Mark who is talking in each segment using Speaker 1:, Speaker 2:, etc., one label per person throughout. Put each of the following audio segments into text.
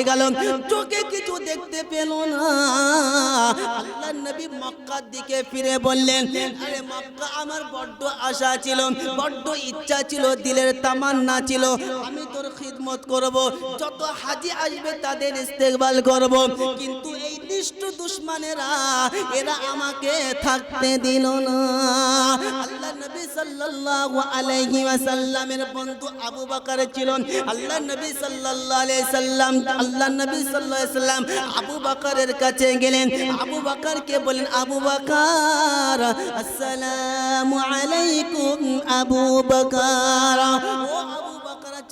Speaker 1: হয়ে গেল। চোখে কিছু দেখতে পেল না। আল্লাহ নবী মক্কার দিকে ফিরে বললেন আরে মক্কা আমার বড্ড আশা ছিল বড্ড ইচ্ছা ছিল দিলের তামান্না ছিল। আমি তোর খিদমত করব যত হাজি আসবে তাদের ইস্তেকবাল করব। কিন্তু এই নিষ্ঠ দুশ্মনেরা এরা আমাকে থাকতে দিল না। আল্লাহ নবী সাল্লাল্লাহু আলাইহি ওয়াসাল্লামের বন্ধু আবু বকর ছিলেন। আল্লাহ নবী সাল্লাল্লাহু আলাইহি সাল্লাম আল্লাহ নবী সাল্লাল্লাহু আলাইহি সাল্লাম আবু বকরের কাছে গেলেন। আবু বকরকে বলেন আবু বকর, আসসালামু আলাইকুম আবু বকর। ও আবু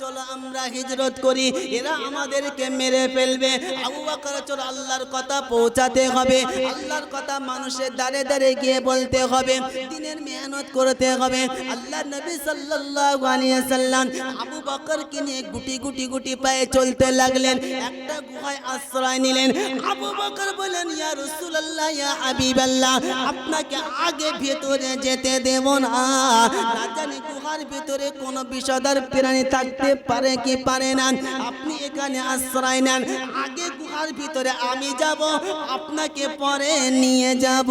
Speaker 1: চলো আমরা হিজরত করি, এরা আমাদেরকে মেরে ফেলবে। আবু বকর চলো আল্লাহর কথা পৌঁছাতে হবে, আল্লাহর কথা মানুষের দাঁড়ে দাঁড়ে গিয়ে বলতে হবে, দিনের মেহনত করতে হবে। আল্লাহ নবী সাল্লাল্লাহু আলাইহি সাল্লাম আবু বকরকে নিয়ে গুটি গুটি গুটি পায়ে চলতে লাগলেন, একটা গুহায় আশ্রয় নিলেন। আবু বকর বলেন ইয়া রাসূলুল্লাহ, ইয়া হাবিবাল্লাহ, আপনাকে আগে ভেতরে যেতে দেব না। না গুহার ভিতরে কোনো বিষাদার প্রাণী থাকতে পারে কি পারে না? আপনি এখানে আশ্রয় নেন। আগে গুহার ভিতরে আমি যাব, আপনাকে পরে নিয়ে যাব।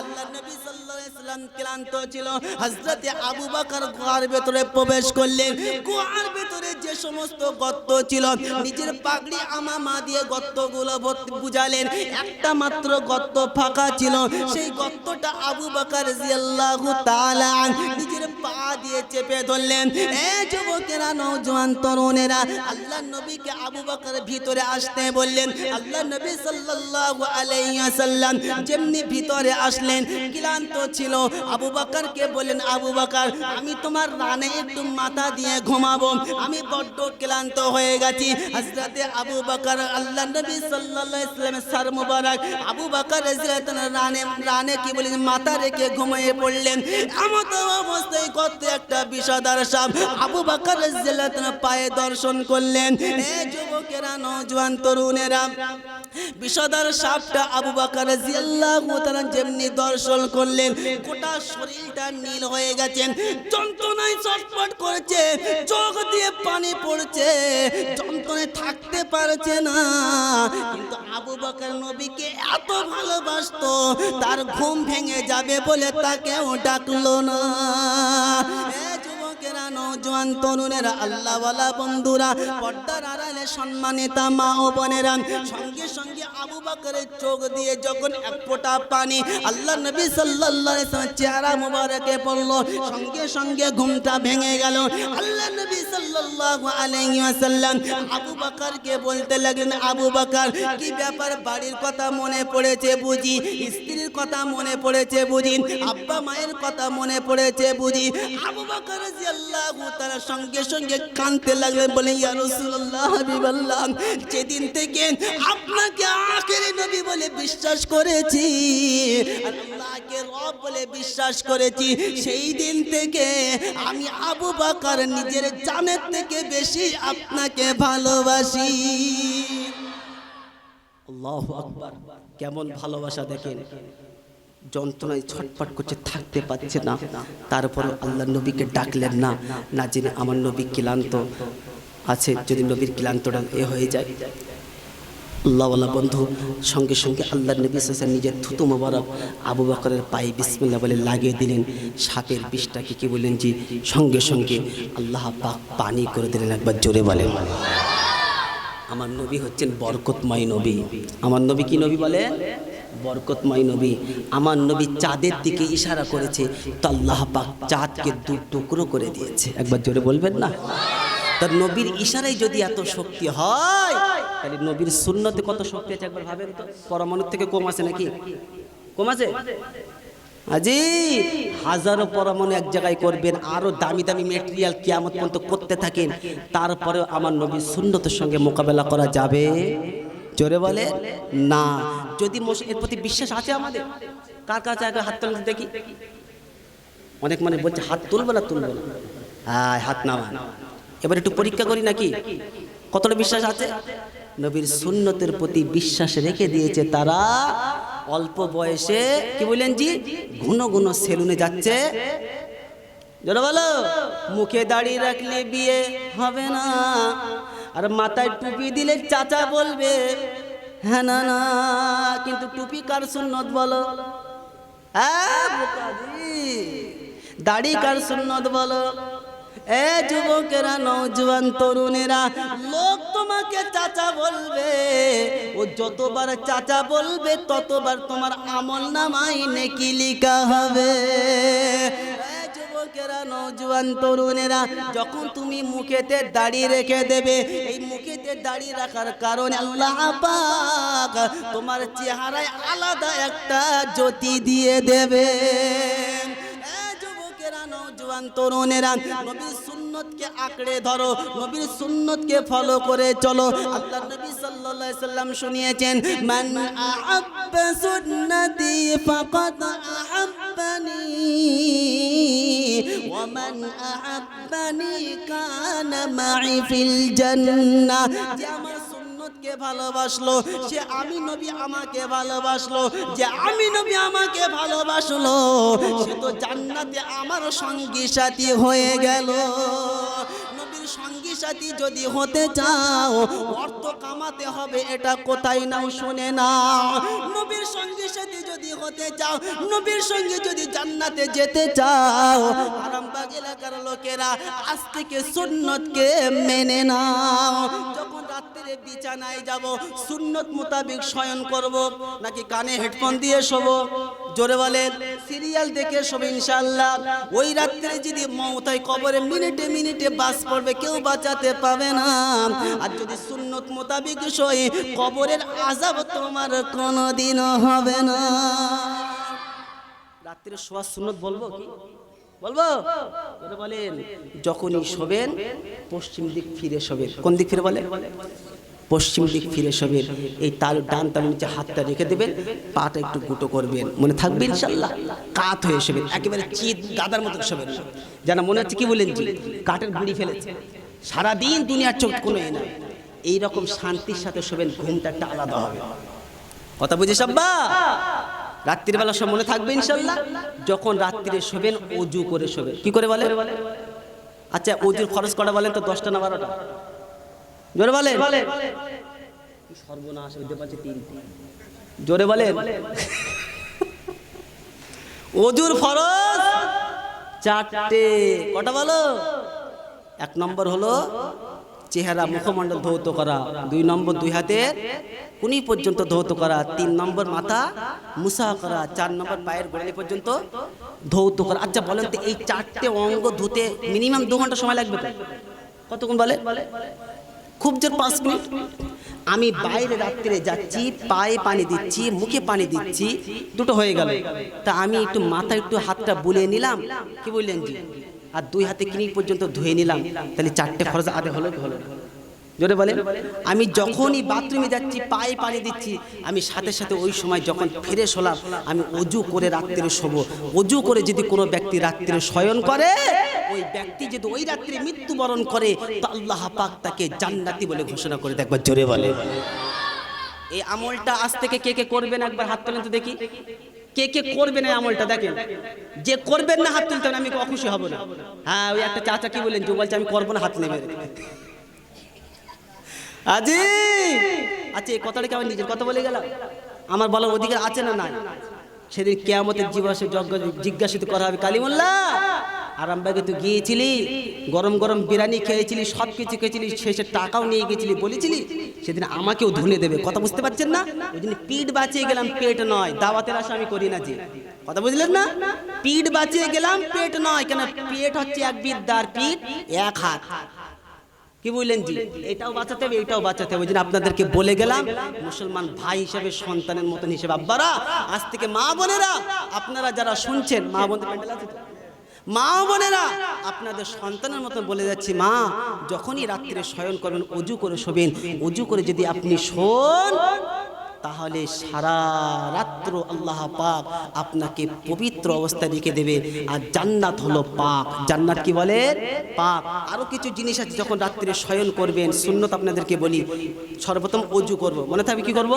Speaker 1: আল্লাহ নবী ক্লান্ত ছিল। আবু বকর ভিতরে প্রবেশ করলেন। ভিতরে যে সমস্ত ছিল, নিজের পাগড়ি দিয়ে বুঝালেন। একটা মাত্র ফাঁকা ছিল। সেই আবু বকর তাআলা নিজের পা দিয়ে চেপে ধরলেন। এ যুবকেরা, নওজোয়ান তরুণেরা, আল্লাহ নবীকে আবু বকর ভিতরে আসতে বললেন। আল্লাহ নবী সাল্লাল্লাহু যেমনি ভিতরে আসলেন, ক্লান্ত ছিল আবু বকরকে বললেন, আবু বকর, আমি তোমার রানে একটু মাথা দিয়ে ঘুমাবো। আমি বড্ড ক্লান্ত হয়ে গেছি। হযরতে আবু বকর আল্লাহ নবী সাল্লাল্লাহু আলাইহি ওয়াসাল্লামের সর মুবারক, আবু বকর রানে রানে কি বলেন, মাথা রেখে ঘুমিয়ে পড়লেন। এমন অবস্থায় কত একটা বিষাদার সাপ আবু বকর পায়ে দর্শন করলেন। এ যুবকেরা, নওজোয়ান তরুণেরা, বিষাদার সাপটা আবু বকর তাআলা যেমনি দর্শন করলেন গোটা শরীরটা নীল হয়ে গেছে, যন্ত্রণায় চটপট করেছে, চোখ দিয়ে পানি পড়ছে, যন্ত্রণায় থাকতে পারছে না। কিন্তু আবু বকর নবীকে এত ভালোবাসতো, তার ঘুম ভেঙে যাবে বলে তাকেও ডাকলো না। যুবকেরা তরুণেরা, আল্লাহওয়ালা বন্ধুরা, পর্দার আড়ালে সম্মানিতা মা ও বোনেরা, সঙ্গে সঙ্গে আবু বকরের চোখ দিয়ে যখন এক ফোঁটা পানি আল্লাহ নবী ওয়াসাল্লাম চেহারা মুবারকে পড়ল, সঙ্গে সঙ্গে ঘুমটা ভেঙে গেল। আল্লাহ নবী সাল্লাল্লাহু আলাইহি ওয়াসাল্লাম আবু বকরকে বলতে লাগলেন, আবু বকর, কি ব্যাপার? বাড়ির কথা মনে পড়েছে বুঝি? স্ত্রীর কথা মনে পড়েছে বুঝি? আব্বা মায়ের কথা মনে পড়েছে বুঝি? আবু বকর তাআলা সঙ্গে সঙ্গে কাঁদতে লাগলেন বলে, ইয়া যেদিন থেকে আপনাকে আখেরি নবী বলে বিশ্বাস করেছি আর বলে বিশ্বাস করেছি, সেই দিন থেকে আমি আবু বকর নিজের জানের থেকে বেশি আপনাকে ভালোবাসি। আল্লাহু কেমন ভালোবাসা দেখেন। যন্ত্রণায় ছটফট করছে থাকতে পারছে না। তারপর আল্লাহ নবীকে ডাকলেন না। না। জেনে আমার নবী ক্লান্ত আছে। যদি নবীর ক্লান্তটা এ হয়ে যায়। আল্লাহওয়ালা বন্ধু সঙ্গে সঙ্গে আল্লাহ নবী সাসা নিজের থুতু মোবারক আবু বকরের পায়ে বিসমিল্লা বলে লাগিয়ে দিলেন। সাপের বিষটাকে কি বললেন যে সঙ্গে সঙ্গে আল্লাহ পাক পানি করে দিলেন একবার জোরে বলেন। আমার নবী হচ্ছেন বরকতময় নবী। আমার নবী কি নবী বলে? বরকতময় নবী। আমার নবী চাঁদের দিকে ইশারা করেছে, তো আল্লাহ পাক চাঁদকে দু টুকরো করে দিয়েছে। একবার জোরে বলবেন না? তার নবীর ইশারায় যদি এত শক্তি হয়, তাহলে নবীর শূন্যতে কত শক্তি আছে একবার ভাবেন তো? পরমাণুর থেকে কম আছে নাকি? কম আছে? আজি, হাজারো পরমাণু এক জায়গায় করবেন, আরও দামি দামি মেটেরিয়াল কিয়ামত পর্যন্ত করতে থাকেন। তারপরে আমার নবীর শূন্যতের সঙ্গে মোকাবেলা করা যাবে? জোরে বলে, না। যদি এর প্রতি বিশ্বাস আছে আমাদের? কার কাছে আগে হাত তুলতে দেখি? অনেক মানে বলছে, হাত তুলবো না তুলবো না? হ্যাঁ হাত নামান। এবার একটু পরীক্ষা করি নাকি? কতটা বিশ্বাস আছে? নবীর সুন্নতের প্রতি বিশ্বাস রেখে দিয়েছে তারা। অল্প বয়সে, কি বললেন জি? ঘন ঘন সেলুনে যাচ্ছে। জোরে বলো, মুখে দাড়ি রাখলে বিয়ে হবে না। আর মাথায় টুপি দিলে চাচা বলবে হ্যাঁ না না, কিন্তু টুপি কার সুন্নত বলো? হ্যাঁ দাড়ি কার সুন্নত বলো? এ যুবকেরা নৌজওয়ান তরুণেরা, লোক তোমাকে চাচা বলবে, ও যতবার চাচা বলবে, ততবার তোমার আমল নামাই নেকি লিখা হবে। যুবকেরা নৌজওয়ান তরুণেরা? যখন তুমি মুখেতে দাড়ি রেখে দেবে, এই মুখেতে দাড়ি রাখার কারণে আল্লাহ পাক তোমার চেহারায় আলাদা একটা জ্যোতি দিয়ে দেবে। নওজোয়ান তরুণেরা, নবীর সুন্নতকে আঁকড়ে ধরো, নবীর সুন্নতকে ফলো করে চলো। আল্লাহ শুনিয়েছেন, মান আহাব্বা সুন্নতি ওয়া أحبني كان معي في الجنة. কে ভালোবাসলো, সে আমি নবী আমাকে ভালোবাসলো, যে আমি নবী আমাকে ভালোবাসলো, সে তো জান্নাতে আমার সঙ্গী সাথী হয়ে গেল। নবীর সঙ্গী সাথী যদি হতে চাও, অর্থ কামাতে হবে, এটা কোথায় নাও শুনে নাও। নবীর সঙ্গী সাথী যদি হতে চাও, নবীর সঙ্গে যদি জান্নাতে যেতে চাও, আরামবাগ এলাকার লোকেরা আজ থেকে সুন্নতকে মেনে নাও। যখন রাত্রে বিছানায় যাব, সুন্নত মোতাবেক শয়ন করব, নাকি কানে হেডফোন দিয়ে শোব? জোরে বলেন, সিরিয়াল দেখে শোবে ইনশাল্লাহ ওই রাত্রে যদি মমতায় কবরে মিনিটে মিনিটে বাস পড়বে, কেউ বাঁচাতে পাবে না। আর যদি সুন্নত মোতাবেক শোয় কবরের আজাব তোমার কোনোদিনও হবে না। রাত্রে শোয়ার সুন্নত বলব কি? বলব? বলেন, যখনই শোবেন, পশ্চিম দিক ফিরে শোবেন। কোন দিক ফিরে বলে? পশ্চিম দিক ফিরে শোবেন। এই তাল, ডান তাল নিচে হাতটা রেখে দেবেন, পাটা একটু গুটো করবেন। মনে থাকবে ইনশাল্লাহ? কাত হয়ে শোবেন। একেবারে চিত গাদার মতো শোবেন। যেন মনে হচ্ছে কি বলেন কাঠের গুঁড়ি ফেলেছে। সারাদিন দুনিয়ার চোখ কোনো এ না এইরকম শান্তির সাথে শোবেন, ঘুমটা একটা আলাদা হবে। কথা বুঝিস আব্বা? রাত্রিবেলা সব মনে থাকবে ইনশাল্লাহ। যখন রাত্রিরে শোবেন, অজু করে শোবেন। কি করে বলে? আচ্ছা অজুর খরচ করা বলেন তো? দশটা না বারোটা? জোরে বলে সর্বনাশ হইতে পারছে তিনটি জোরে বলে অজুর ফরজ চারটে। কটা বলো? এক নম্বর হলো চেহারা মুখমণ্ডল ধৌত করা। দুই নম্বর দুই হাতে কুনি পর্যন্ত ধৌত করা। তিন নম্বর মাথা মুসা করা। চার নম্বর পায়ের গোড়ালি পর্যন্ত ধৌত করা। আচ্ছা বলেন তো এই চারটে অঙ্গ ধুতে মিনিমাম দু ঘণ্টা সময় লাগবে কতক্ষণ বলে? খুব জোর পাঁচ মিনিট। আমি বাইরে রাত্রে যাচ্ছি, পায়ে পানি দিচ্ছি, মুখে পানি দিচ্ছি, দুটো হয়ে গেল। তা আমি একটু মাথা একটু হাতটা বুলিয়ে নিলাম। কি বললেন জি? আর দুই হাতে কিনি পর্যন্ত ধুয়ে নিলাম, তাহলে চারটে খরচ আদে হলো। হলো জোরে বলেন, আমি যখনই বাথরুমে যাচ্ছি, পায়ে পানি দিচ্ছি, আমি সাথে সাথে ওই সময় যখন ফিরে শোলাম আমি অজু করে রাত্রে শোবো। অজু করে যদি কোনো ব্যক্তি রাত্রে শয়ন করে, ওই ব্যক্তি যদি ওই রাত্রে মৃত্যুবরণ করে, তো আল্লাহ পাক তাকে জান্নাতি বলে ঘোষণা করে দেখবার জোরে বলে এই আমলটা আজ থেকে কে কে করবেন? একবার হাত তোলেন তো দেখি। কে কে করবে না আমলটা দেখেন। যে করবেন না হাত তুলতে আমি খুশি হব না। হ্যাঁ ওই একটা চাচা কি বললেন? যে বলছে আমি করব না হাত নেবে। আজি! আচ্ছা এই কথাটা কি আমার নিজের কথা বলে গেলাম? আমার বলার অধিকার আছে না নাই? সেদিন কেয়ামতের জীবাসে যজ্ঞ জিজ্ঞাসিত করা হবে কালিমুল্লাহ। আরামবাগে তুই গিয়েছিলি? গরম গরম বিরিয়ানি খেয়েছিলি, সব কিছু খেয়েছিলি, শেষে টাকাও নিয়ে গেছিলি বলেছিলি, সেদিন আমাকেও ধুনে দেবে। কথা বুঝতে পারছেন না? ওই জন্য পিঠ বাঁচিয়ে গেলাম, পেট নয়। দাওয়াতের আশা আমি করি না যে। কথা বুঝলেন না? পিঠ বাঁচিয়ে গেলাম, পেট নয়। কেন? পেট হচ্ছে এক বিদ্যার পিঠ, এক হাত। কি বললেন জি? এটাও বাঁচাতে হবে, এটাও বাঁচাতে হবে। আপনাদেরকে বলে গেলাম, মুসলমান ভাই হিসেবে, সন্তানের মতন হিসেবে, আব্বারা, আজ থেকে মা বোনেরা, আপনারা যারা শুনছেন, মা বোনদের প্যান্ডেল আছে? মা বোনেরা, আপনাদের সন্তানের মতো বলে যাচ্ছি, মা, যখনই রাত্রে শয়ন করবেন, অজু করে শোবেন, অজু করে যদি আপনি শোন, তাহলে সারা রাত্র আল্লাহ পাক আপনাকে পবিত্র অবস্থায় রেখে দেবে। আর জান্নাত হলো পাক। জান্নাত কি বলে? পাক। আরও কিছু জিনিস আছে, যখন রাত্রে শয়ন করবেন, সুন্নত আপনাদেরকে বলি। সর্বপ্রথম অজু করব। মনে থাকবে কি করব?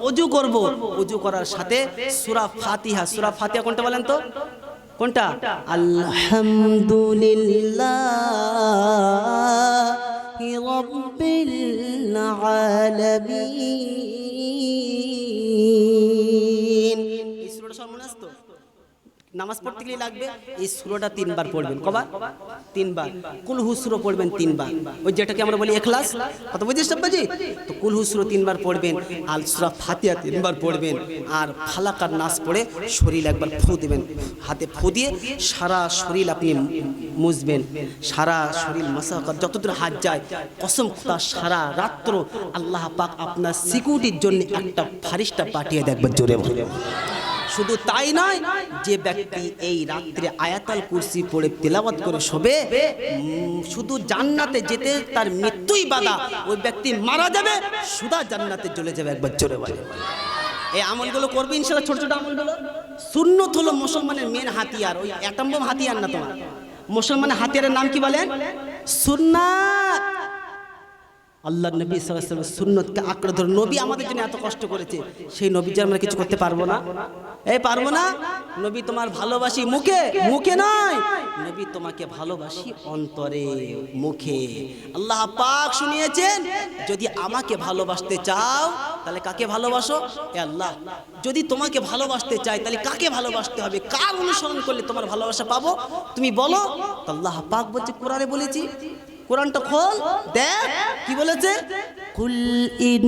Speaker 1: অজু করব। অজু করার সাথে সূরা ফাতিহা। সূরা ফাতিহা কোনটা বলেন তো? كنت الحمد لله رب العالمين নামাজ পড়তে গেলে লাগবে এই সুরোটা তিনবার পড়বেন। কবার? তিনবার। কুল হুসরো পড়বেন তিনবার। ওই যেটাকে আমরা বলি এখলাস। কত বুঝিস সব্বাজি তো কুল হুসরো তিনবার পড়বেন। আর সুরা ফাতিহা তিনবার পড়বেন। আর ফালাকার নাচ পড়ে শরীর একবার ফু দেবেন। হাতে ফু দিয়ে সারা শরীর আপনি মুছবেন। সারা শরীর মাসা যতদূর হাত যায় কসম খুদা সারা রাত্র আল্লাহ পাক আপনার সিকিউরিটির জন্য একটা ফারিস্টা পাঠিয়ে দেখবেন জোরে বলে। শুধু তাই নয়, যে ব্যক্তি এই রাত্রে আয়াতাল কুরসি পড়ে তেলাওয়াত করে শোবে শুধু জান্নাতে যেতে তার মৃত্যুই বাধা। ওই ব্যক্তি মারা যাবে, সুদা জান্নাতে চলে যাবে একবার জোরে বলে। এই আমলগুলো করবে ইনশাল্লাহ ছোট ছোট আমলগুলো? সুন্নত হলো মুসলমানের মেন হাতিয়ার, ওই অ্যাটম্বম হাতিয়ার না তোমার? মুসলমানের হাতিয়ারের নাম কি বলেন? সুন্নাত। আল্লাহ নবী সাল্লাল্লাহু সুন্নতকে আঁকড়ে ধরে, নবী আমাদের জন্য এত কষ্ট করেছে, সেই নবী যে আমরা কিছু করতে পারব না। এই পারব না? নবী তোমার ভালোবাসি মুখে? মুখে নয়। নবী তোমাকে ভালোবাসি অন্তরে, মুখে। আল্লাহ পাক শুনিয়েছেন, যদি আমাকে ভালোবাসতে চাও, তাহলে কাকে ভালোবাসো? এ আল্লাহ। যদি তোমাকে ভালোবাসতে চাই, তাহলে কাকে ভালোবাসতে হবে? কার অনুসরণ করলে তোমার ভালোবাসা পাবো? তুমি বলো। আল্লাহ পাক বলছে, কোরআনে বলেছি, কোরআনটা খোল, দেখ, কি বলেছে? কুল ইন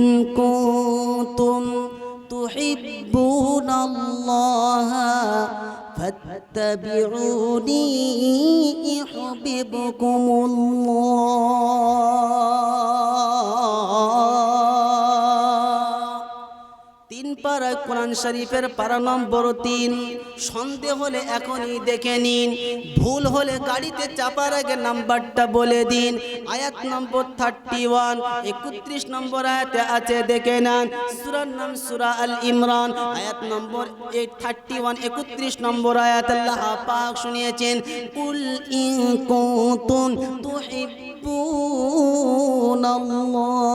Speaker 1: কুনতুম তুহিব্বুন আল্লাহ ফাত্তাবিউনি ইউহিব্বুকুমুল্লাহ কোরআন শরীফের পারা নম্বর তিন। সন্দেহ হলে এখনই দেখে নিন। ভুল হলে গাড়িতে চাপার আগে নাম্বারটা বলে দিন। আয়াত নম্বর থার্টি ওয়ান একত্রিশ নম্বর আয়াতে আছে, দেখে নেন। সুরার নাম সুরা আল ইমরান। আয়াত নম্বর এইট থার্টি ওয়ান একত্রিশ নম্বর আয়াত আল্লাহ পাক শুনিয়েছেন, কুল ইন কুতুম তুহিব্বুন আল্লাহ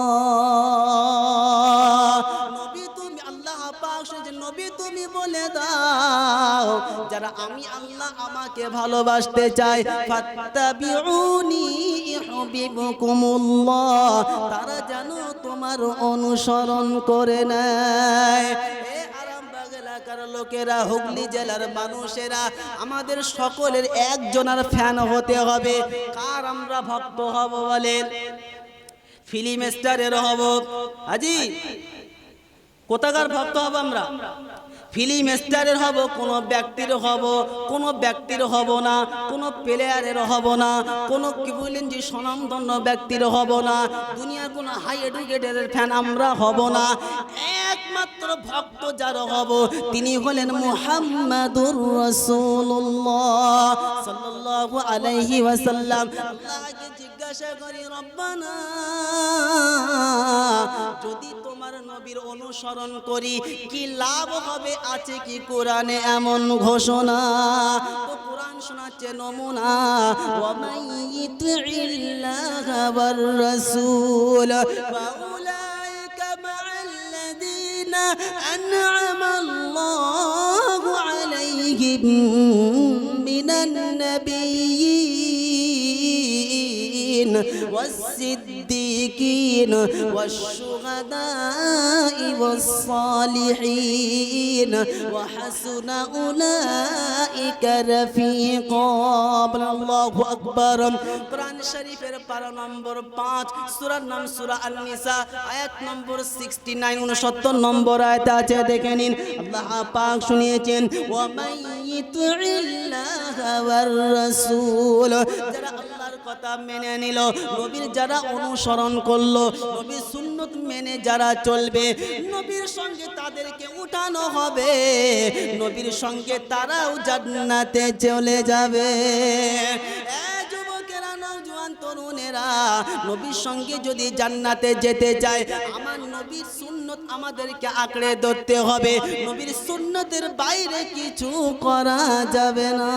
Speaker 1: তুমি বলে দাও, যারা আমি আমাকে ভালোবাসতে চাই তারা যেন তোমার অনুসরণ করে নেয়। এলাকার লোকেরা, হুগলি জেলার মানুষেরা, আমাদের সকলের একজনের ফ্যান হতে হবে। কার আমরা ভক্ত হব বলেন? ফিল্ম স্টারের হব। আজি কোথাকার ভক্ত হব আমরা? ফিল্ম স্টারের হব, কোনো ব্যক্তির হব, কোনো ব্যক্তির হব না, কোনো প্লেয়ারের হব না, কোনো কি বললেন যে স্বনামধন্য ব্যক্তির হব না, দুনিয়ার কোনো হাই এডুকেটেড ফ্যান আমরা হব না। একমাত্র ভক্ত যার হব, তিনি হলেন মুহাম্মাদুর রাসূলুল্লাহ সাল্লাল্লাহু আলাইহি ওয়াসাল্লাম। আল্লাহকে করি যদি তোমার নবীর অনুসরণ করি, কি লাভ হবে? আছে কি কোরআনে এমন ঘোষণা? তো কোরআন শোনাচ্ছে, নমুনা রাসূল والصديقين والشهداء والصالحين وحسن أولئك رفيقا বলেন আল্লাহু আকবার কোরআন শরীফের পারা নম্বর 5 সূরার নাম সূরা আন-নিসা আয়াত নম্বর 69 69 নম্বর আয়াতে আছে দেখে নিন আল্লাহ পাক শুনিয়েছেন ওয়া মাইয়িতুল্লাহ ওয়ার রাসূল যারা আল্লাহর কথা মেনে নিল। নবীর যারা অনুসরণ করল, নবীর সুন্নত মেনে যারা চলবে, নবীর সঙ্গে তাদেরকে উঠানো হবে। নবীর সঙ্গে তারাও জান্নাতে চলে যাবে। তরুণেরা, নবীর সঙ্গে যদি জান্নাতে যেতে চায়, আমার নবীর সুন্নত আমাদেরকে আঁকড়ে ধরতে হবে। নবীর সুন্নতের বাইরে কিছু করা যাবে না।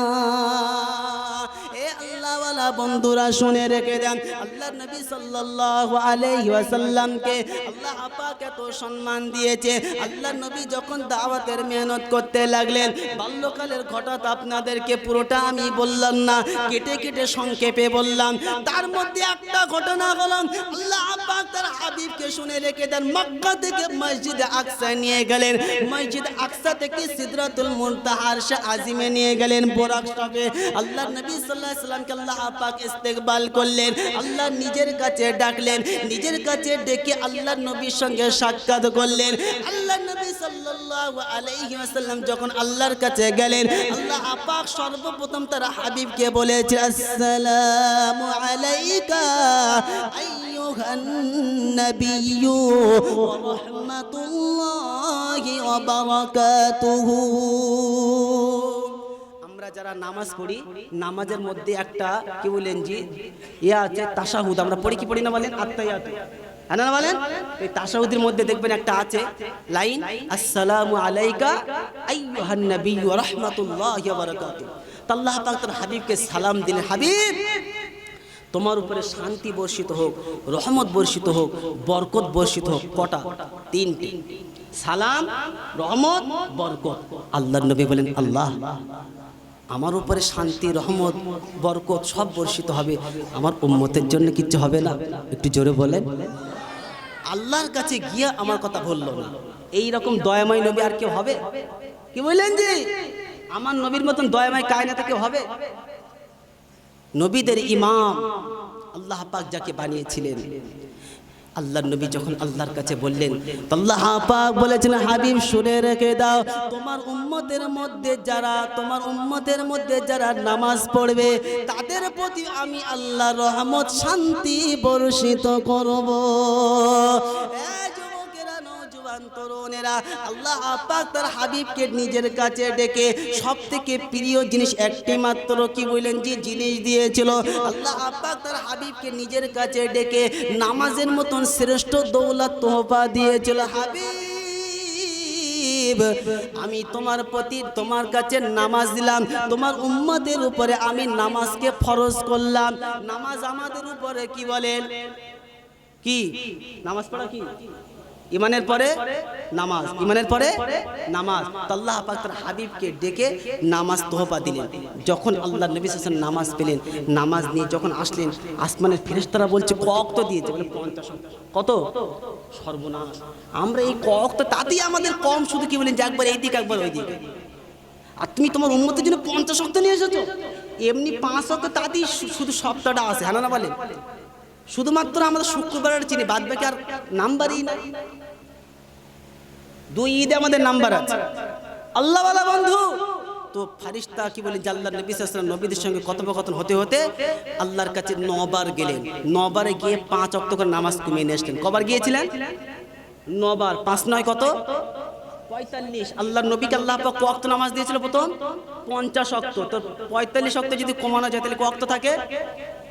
Speaker 1: বন্ধুরা শুনে রেখে দেন আল্লাহ নবী সাল্লাল্লাহু আলাইহি ওয়াসাল্লামকে আল্লাহ পাক এত সম্মান দিয়েছে। আল্লাহ নবী যখন দাওয়াতের মেহনত করতে লাগলেন, বাল্যকালের ঘটনা আপনাদেরকে পুরোটা আমি বললাম না, কেটে কেটে সংক্ষেপে বললাম। তার মধ্যে একটা ঘটনা হলো, আল্লাহ তার হাবিবকে শুনে রেখে দেন, মক্কা থেকে মসজিদ আকসা নিয়ে গেলেন। মসজিদ আকসা থেকে সিদরাতুল মুনতাহার শাহ আজিমে নিয়ে গেলেন বোরাক শপে আল্লাহ নবী আলাইহি সাল্লামকে আল্লাহ পাক ইস্তেকবাল করলেন। আল্লাহ নিজের কাছে ডাকলেন, নিজের কাছে ডেকে আল্লাহ নবীর সঙ্গে সাক্ষাৎ করলেন। আল্লাহ নবী সাল্লাল্লাহু আলাইহি ওয়াসাল্লাম যখন আল্লাহর কাছে গেলেন, আল্লাহ পাক সর্বপ্রথম তার হাবিবকে বলেছে, আসসালামু আলাইকা, আইয়ুহান ওয়া রাহমাতুল্লাহি ওয়া বারাকাতুহু আমরা যারা নামাজ পড়ি, নামাজের মধ্যে একটা কি বলেন জি, ইয়া আছে, তাশাহুদ। আমরা পড়ি কি পড়ি না বলেন? আত্মায়াত হ্যাঁ না বলেন? এই তাশাহুদের মধ্যে দেখবেন একটা আছে, লাইন, আসসালামু আলাইকা আইয়ুহান নাবিয়্যু ওয়া রাহমাতুল্লাহি ওয়া বারাকাতুহু। আল্লাহ পাক তার হাবিবকে সালাম দিলেন। হাবিব তোমার উপরে শান্তি বর্ষিত হোক, রহমত বর্ষিত হোক, বরকত বর্ষিত হোক, কটা? তিনটি। সালাম, রহমত, বরকত। আল্লাহর নবী বলেন, আল্লাহ, আমার উপরে শান্তি, রহমত, বরকত সব বর্ষিত হবে। আমার উম্মতের জন্য কিচ্ছু হবে না। একটু জোরে বলেন। আল্লাহর কাছে গিয়ে আমার কথা বলল না। এই রকম দয়াময় নবী আর কেউ হবে? কি বললেন যে? আমার নবীর মতন দয়াময় কায়নাতে কেউ হবে? নবীদের ইমাম। আল্লাহ পাক যাকে বানিয়েছিলেন। আল্লাহ নবী যখন আল্লাহর কাছে বললেন, আল্লাহ পাক বলেছেন, হাবিব, শুনে রেখে দাও, তোমার উম্মতের মধ্যে যারা, তোমার উম্মতের মধ্যে যারা নামাজ পড়বে, তাদের প্রতি আমি আল্লাহ রহমত, শান্তি বর্ষিত করব। তরুণেরা আল্লাহ পাক তার হাবিবকে নিজের কাছে ডেকে সব থেকে প্রিয় জিনিস একটি মাত্র কি বললেন যে জিনিস দিয়েছিল। আল্লাহ পাক তার হাবিবকে নিজের কাছে ডেকে নামাজের মতন শ্রেষ্ঠ দৌলত তোহফা দিয়েছিল। হাবিব, আমি তোমার প্রতি তোমার কাছে নামাজ দিলাম, তোমার উম্মতের উপরে আমি নামাজকে ফরজ করলাম। নামাজ আমাদের উপরে কি বলেন? কি? নামাজ পড়া কি? ইমানের পরে নামাজ। ইমানের পরে নামাজ। আল্লাহ পাক তার হাবিবকে ডেকে নামাজ তোহফা দিলেন। যখন আল্লাহ নবী হাসান নামাজ পেলেন নামাজ নিয়ে যখন আসলেন আসমানের ফেরেশতারা বলছে কক তো দিয়েছে। বলে পঞ্চাশ কত? সর্বনাশ। আমরা এই কক তো তাতেই আমাদের কম শুধু কি বলেন যে একবার এই দিক একবার ওই দিক আর তুমি তোমার উন্মতের জন্য পঞ্চাশ অক্ত নিয়ে এসেছ? এমনি পাঁচ অক্ত তাতেই শুধু সপ্তাহটা আছে হ্যাঁ না বলেন শুধুমাত্র আমরা শুক্রবারের চিনি বাদ বাকি আর নাম্বারই না দুই ঈদে আমাদের নাম্বার আছে। আল্লাহওয়ালা বন্ধু, তো ফারিস্তা কি বলি যে আল্লাহ নবী সাল্লাল্লাহু নবীদের সঙ্গে কথোপকথন হতে হতে আল্লাহর কাছে নবার গেলেন। নবারে গিয়ে পাঁচ অক্ত করে নামাজ কমিয়ে নিয়ে আসলেন। কবার গিয়েছিলেন? নবার। পাঁচ নয় কত? পঁয়তাল্লিশ। আল্লাহ নবীকে আল্লাহ পাক কত নামাজ দিয়েছিল প্রথম? পঞ্চাশ অক্ত তো পঁয়তাল্লিশ অক্ত যদি কমানো যায়, তাহলে কত থাকে?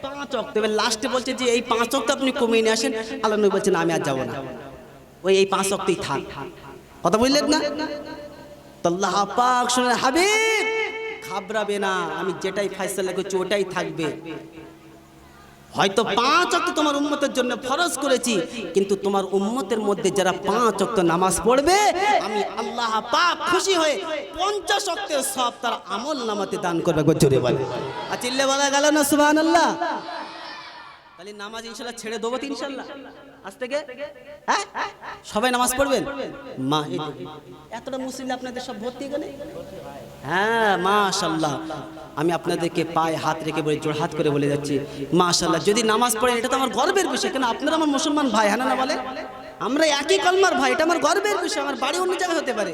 Speaker 1: পাঁচ অক্ত এবার লাস্টে বলছে যে এই পাঁচ অক্ত আপনি কমিয়ে নিয়ে আসেন। আল্লাহ নবী বলছেন, আমি আর যাব না। ওই এই পাঁচ অক্তই থাক। কথা বললেন না? তো আল্লাহ পাক শুনে, হাবিব, ঘাবড়াবে না। আমি যেটাই ফাইসালা করছি, ওটাই থাকবে। হয়তো পাঁচ অক্ত তোমার উম্মতের জন্য ফরজ করেছি, কিন্তু তোমার উম্মতের মধ্যে যারা পাঁচ অক্ত নামাজ পড়বে, আমি আল্লাহ পাক খুশি হয়ে পঞ্চাশ অক্তের সব তার আমল নামাতে দান করবে। জোরে বলে আর চিল্লে বলা গেল না সুবাহ আল্লাহ তাহলে নামাজ ইনশাল্লাহ ছেড়ে দেবো তো ইনশাল্লাহ। আজ থেকে? হ্যাঁ? সবাই নামাজ পড়বেন? মা এতটা মুসলিম আপনাদের সব ভর্তি এখানে? হ্যাঁ মাশাল্লাহ আমি আপনাদেরকে পায়ে হাত রেখে বলে হাত করে বলে যাচ্ছি। মাশাল্লাহ যদি নামাজ পড়ে এটা তো আমার গর্বের বিষয়, কেন আপনারা আমার মুসলমান ভাই হ্যাঁ না বলে? আমরা একই কলমার ভাই, এটা আমার গর্বের বিষয়, আমার বাড়ি অন্য জায়গায় হতে পারে।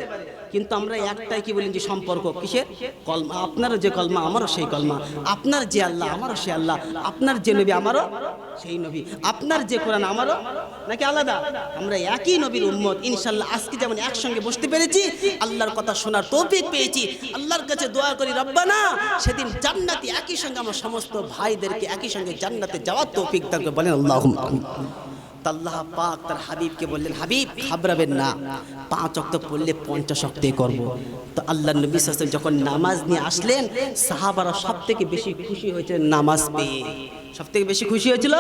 Speaker 1: কিন্তু আমরা একটাই কি বলেন যে সম্পর্ক কিসের? কলমা আপনারও যে কলমা, আমারও সেই কলমা। আপনার যে আল্লাহ, আমারও সেই আল্লাহ। আপনার যে নবী, আমারও সেই নবী। আপনার যে কোরআন, আমারও নাকি আলাদা? আমরা একই নবীর উম্মত। ইনশাল্লাহ আজকে যেমন একসঙ্গে বসতে পেরেছি, আল্লাহর কথা শোনার তৌফিক পেয়েছি। আল্লাহর কাছে দোয়া করি, রব্বানা, সেদিন জান্নাতি একই সঙ্গে আমার সমস্ত ভাইদেরকে একই সঙ্গে জান্নাতে যাওয়ার তৌফিক করে বলেন আল্লাহ আল্লাহ পাক তার হাবিবকে বললেন, হাবিব, ঘাবড়াবেন না। পাঁচ অক্ত পড়লে পঞ্চাশ অক্তে করব। তো আল্লাহ নবী সাল্লাল্লাহু যখন নামাজ নিয়ে আসলেন, সাহাবারা সব থেকে বেশি খুশি হয়েছে নামাজ পেয়ে। সব থেকে বেশি খুশি হয়েছিল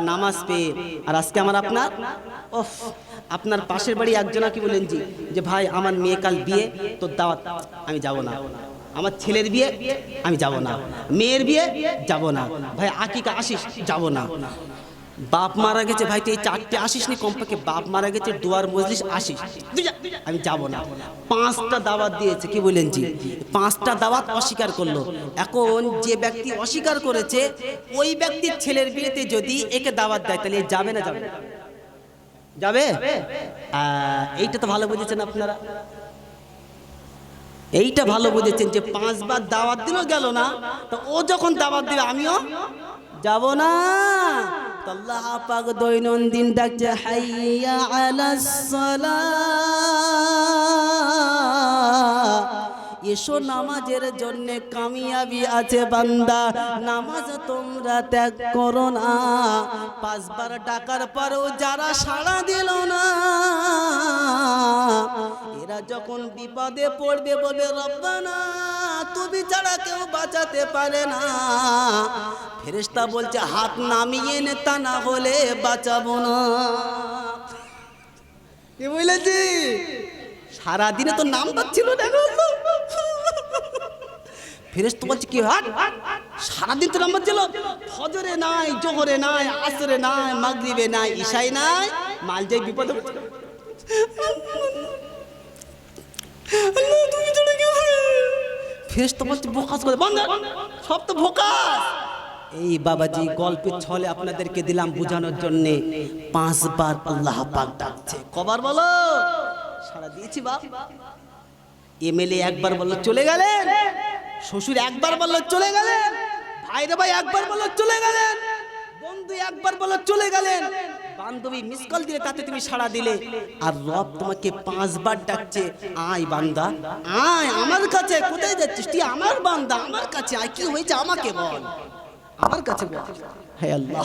Speaker 1: নামাজ পেয়ে। আর আজকে আমার আপনার? ওফ, আপনার পাশের বাড়ি একজনা কি বলেন জি, যে, ভাই, আমার মেয়ে কাল বিয়ে, তোর দাওয়াত, আমি যাব না। আমার ছেলের বিয়ে, আমি যাব না। মেয়ের বিয়ে, যাব না। ভাই, আকিকা আসিস, যাব না। বাপ মারা গেছে, ভাই এই চারটে আসিস নি কমপক্ষে? বাপ মারা গেছে, দুয়ার মজলিস আসিস। আমি যাব না। পাঁচটা দাওয়াত দিয়েছে, কি বলেন জি? পাঁচটা দাওয়াত অস্বীকার করল। এখন যে ব্যক্তি অস্বীকার করেছে, ওই ব্যক্তির ছেলের বিয়েতে যদি একে দাওয়াত দেয়, তাহলে যাবে না যাবে? যাবে? এইটা তো ভালো বুঝেছেন আপনারা। এইটা ভালো বুঝেছেন যে পাঁচবার দাওয়াত দিলেও গেল না। তো ও যখন দাওয়াত দিবে, আমিও যাব না। আল্লাহ পাক দৈনন্দিন ডাকছে, হাইয়া আলাস এসো নামাজের জন্য কামিয়াবি আছে বান্দা, নামাজ তোমরা ত্যাগ করো না। পাঁচবার ডাকার পরেও যারা সাড়া দিল না এরা যখন বিপদে পড়বে বলবে রব্বানা, তুমি ছাড়া কেউ বাঁচাতে পারে না। ফেরেশতা বলছে, হাত নামিয়ে নে তা না হলে বাঁচাবো না। কি বলেছি? সারাদিনে তো নাম পাচ্ছিল দেখো ফেরেস তো বলছে, কি হাট সারাদিন তো নাম্বার ছিল। ফজরে নাই, জোহরে নাই, আসরে নাই, মাগরিবে নাই ঈশাই নাই, মাল যাই বিপদে। আল্লাহ, তুমি ছাড়া কেউ নেই। ফেরেস তো বলছে ভোকাস করে বন্ধ। সব তো ভোকাস এই বাবাজি গল্পের ছলে আপনাদেরকে দিলাম বোঝানোর জন্য পাঁচবার আল্লাহ পাক ডাকছে। কবার বলো? সারা দিয়েছি বাপ। এমএলএ একবার বলল চলে গেলেন? শ্বশুর একবার বলল চলে গেলেন? ভাইরে ভাই একবার বলল চলে গেলেন? বন্ধু একবার বলল চলে গেলেন? বান্ধবী মিস কল দিলে তাতে তুমি সাড়া দিলে। আর রব তোমাকে পাঁচবার ডাকছে, আয় বান্দা, আয় আমার কাছে, কোথায় যাচ্ছিস? তুই আমার বান্দা, আমার কাছে, আয়, কি হয়েছে আমাকে বল। আমার কাছে বল। হে আল্লাহ,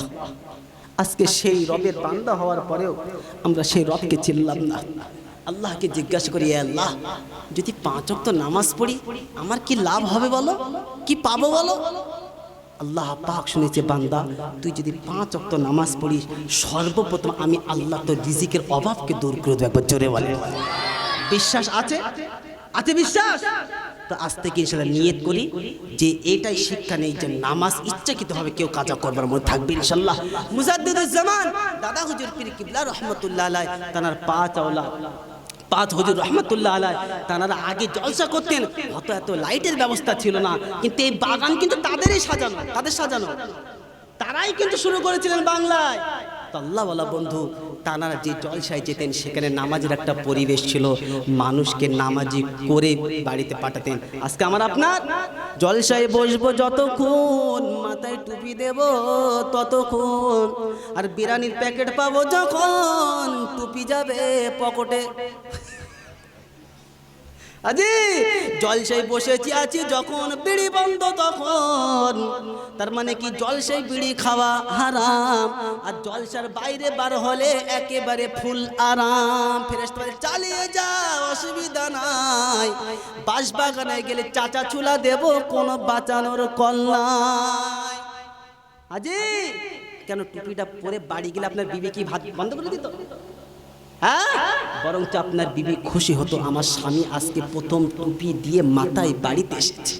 Speaker 1: আজকে সেই রবের বান্দা হওয়ার পরেও আমরা সেই রবকে চিনলাম না। আল্লাহকে জিজ্ঞাসা করি "এ আল্লাহ, যদি পাঁচ ওয়াক্ত নামাজ পড়ি, আমার কি লাভ হবে বলো? কি পাবো বলো? আল্লাহ পাক শুনেছে, বান্দা, তুই যদি পাঁচ অক্ত নামাজ পড়িস, সর্বপ্রথম আমি আল্লাহ তোর রিজিকের অভাবকে দূর করে দেবো, একবার জোরে বলে বিশ্বাস আছে? আছে বিশ্বাস? তো আজ থেকে ইনশাল্লাহ নিয়ত করি যে এটাই শিক্ষা নেই যে নামাজ ইচ্ছাকৃত হবে কেউ কাজা করবার মধ্যে থাকবে ইনশাল্লাহ মুজাদ্দিদুজ্জামান দাদা হুজুর পীর কিবলা রহমতুল্লাহ তানার পা চাওলা পাঁচ হজুর রহমতুল্লাহ আলাই তারা আগে জলসা করতেন, অত এত লাইটের ব্যবস্থা ছিল না। কিন্তু এই বাগান কিন্তু তাদেরই সাজানো, তাদের সাজানো। তারাই কিন্তু শুরু করেছিলেন বাংলায়। তো আল্লাহ বলা বন্ধু, তানারা যে জলসায় যেতেন, সেখানে নামাজের একটা পরিবেশ ছিল। মানুষকে নামাজি করে বাড়িতে পাঠাতেন। আজকে আমার আপনার জলসায় বসবো যতক্ষণ, মাথায় টুপি দেব ততক্ষণ, আর বিরানির প্যাকেট পাবো যখন, টুপি যাবে পকেটে। আজি জলসায় বসেছি আছি যখন বিড়ি বন্ধ তখন। তার মানে কি জলসায় বিড়ি খাওয়া হারাম? আর জলসার বাইরে বার হলে একেবারে ফুল আরাম। ফেরেস্ত বলে, চালিয়ে যা অসুবিধা নাই। বাগানে গেলে চাচা চুলা দেব কোনো বাঁচানোর কল নাই। আজি কেন টুপিটা পরে বাড়ি গেলে আপনার বিবি কি ভাত বন্ধ করে দিত? হ্যাঁ? বরঞ্চ আপনার বিবি খুশি হতো। আমার স্বামী আজকে প্রথম টুপি দিয়ে মাথায় বাড়িতে এসেছে।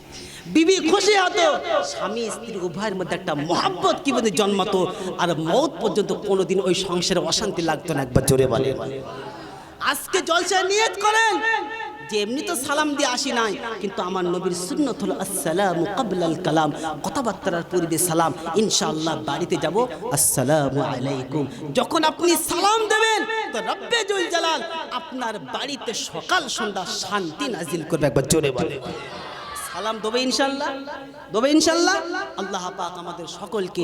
Speaker 1: বিবি খুশি হতো। স্বামী, স্ত্রী, উভয়ের মধ্যে একটা মহাব্বত কি বলে জন্মাতো আর মৌত পর্যন্ত কোনোদিন ওই সংসারে অশান্তি লাগতো না, একবার জোরে বলে আজকে জলসায় নিয়ত করেন। যে এমনি তো সালাম দিয়ে আসি নাই, কিন্তু আমার নবীর সুন্নত হলো আসসালামু কাবলাল কালাম, কথাবার্তার পূর্বে সালাম, ইনশাআল্লাহ বাড়িতে যাব, আসসালামু আলাইকুম। যখন আপনি সালাম দেবেন, তো রব্বে জুল জালাল আপনার বাড়িতে সকাল সন্ধ্যা শান্তি নাজিল করবে, একবার জোরে বলে সালাম দেবে ইনশাল্লাহ? দেবে ইনশাল্লাহ? আল্লাহ পাক আমাদের সকলকে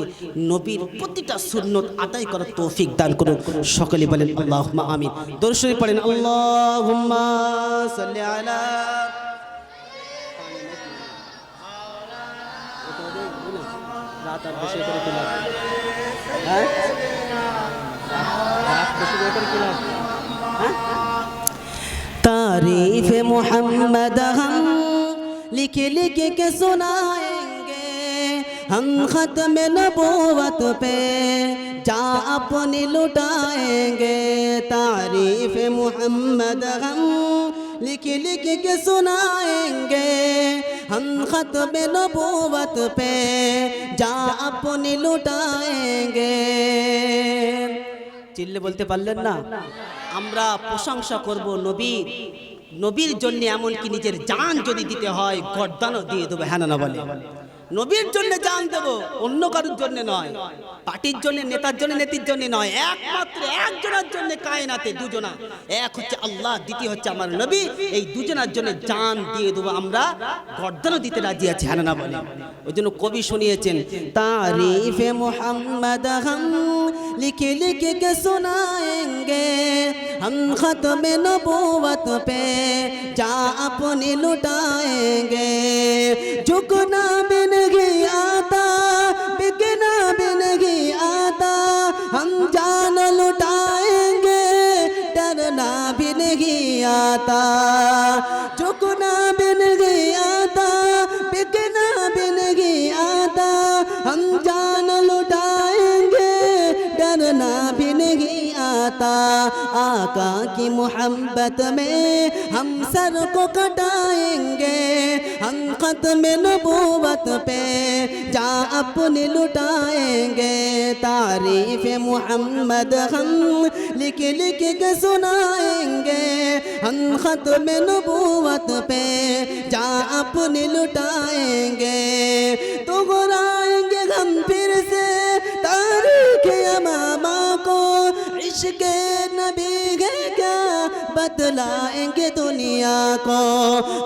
Speaker 1: নবীর প্রতিটা সুন্নত আদায় করার তৌফিক দান করুন। সকলে বলেন আল্লাহ আমিন। দর্শনে পড়েন আল্লাহ আলা তারিফ মোহাম্মদ लिख लिख के सुनाएंगे हम खत्म नबूवत पे जा अपनी लुटाएंगे तारीफ मोहम्मद हम लिख लिख के सुनाएंगे हम खत्म नबूवत पे जा अपनी लुटाएंगे চিল্লে বলতে পারলেন না আমরা প্রশংসা করব নবীর নবীর জন্য এমনকি নিজের জান যদি দিতে হয় গর্দানও দিয়ে দেবে হ্যাঁ না বলে। নবীর জন্য জান দেব, অন্য কারোর জন্য নয়। পার্টির জন্য, নেতার জন্য নেতির জন্য নয়। একমাত্র একজনের জন্য কায়নাতে দুজনা। এক হচ্ছে আল্লাহ, দ্বিতীয় হচ্ছে আমার নবী। এই দুজনার জন্য জান দিয়ে দেবো আমরা। গর্দানও দিতে রাজি আছি হ্যাঁ না বলে। ওই জন্য কবি শুনিয়েছেন, তারিফে মোহাম্মদ হাম লিখে লিখে কে শোনায়েঙ্গে। হাম খতমে নবুয়ত পে যা আপনি লুটায়েঙ্গে। ঝুকনা বিন नहीं आता बिकना भी नहीं आता हम जान लुटाएंगे डरना भी नहीं आता झुकना भी आका की मोहब्बत में हम सर को कटाएँगे। हम खत्म नबूवत पे जा अपने लुटाएँगे। तारीफ़ मोहम्मद हम लिख लिख के सुनाएँगे। हम खत्म नबूवत पे जा अपने लुटाएँगे। तो गुराएँगे हम फिर से तारीख अमामा। इश्क नबी है क्या बतलाएंगे दुनिया को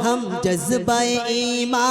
Speaker 1: हम जज्बा ईमान